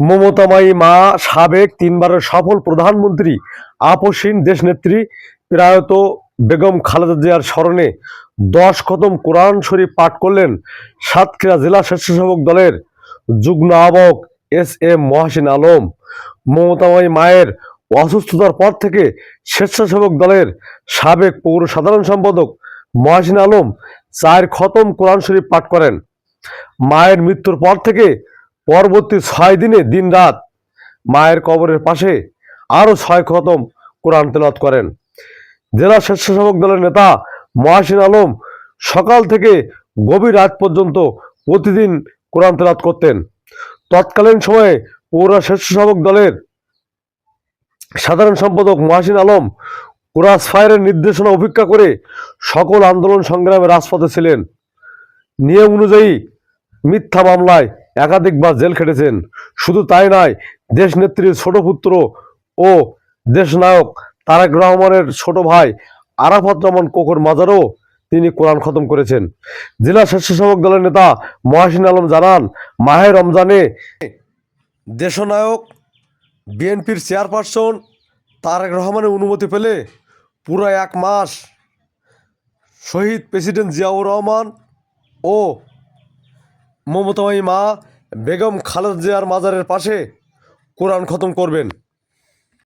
মমতামায়ী মা সাবেক তিনবারের সফল প্রধানমন্ত্রী, আপসীন দেশনেত্রী প্রয়াত বেগম খালেদা জিয়ার স্মরণে দশ খতম কোরআন শরীফ পাঠ করলেন সাতক্ষীরা জেলা স্বেচ্ছাসেবক দলের যুগ্ম আহ্বায়ক এস এম মহাসিন আলম। মমতাময়ী মায়ের অসুস্থতার পর থেকে স্বেচ্ছাসেবক দলের সাবেক পৌর সাধারণ সম্পাদক মহাসিন আলম চার খতম কোরআন শরীফ পাঠ করেন। মায়ের মৃত্যুর পর থেকে পরবর্তী ছয় দিনে দিনরাত মায়ের কবরের পাশে আরও ছয় খতম কোরআন তেলাওয়াত করেন। জেলা স্বেচ্ছাসেবক দলের নেতা মহাসিন আলম সকাল থেকে গভীর রাত পর্যন্ত প্রতিদিন কোরআন তেলাওয়াত করতেন। তৎকালীন সময়ে পৌরা স্বেচ্ছাসেবক দলের সাধারণ সম্পাদক মহাসিন আলম কোরাস ফায়ারের নির্দেশনা উপেক্ষা করে সকল আন্দোলন সংগ্রামে রাজপথে ছিলেন। নিয়ম অনুযায়ী মিথ্যা মামলায় একাধিকবার জেল খেটেছেন। শুধু তাই নয়, দেশনেত্রীর ছোট পুত্র ও দেশনায়ক তারেক রহমানের ছোট ভাই আরাফাত রহমান কোকর মাজারও তিনি কোরআন খতম করেছেন। জেলা স্বেচ্ছাসেবক দলের নেতা মহাসিন আলম জানান, মাহে রমজানে দেশনায়ক বিএনপির চেয়ারপারসন তারেক রহমানের অনুমতি পেলে পুরো এক মাস শহীদ প্রেসিডেন্ট জিয়াউর রহমান ও মমতাময়ী মা বেগম খালেদ জিয়ার মাজারের পাশে কোরআন খতম করবেন।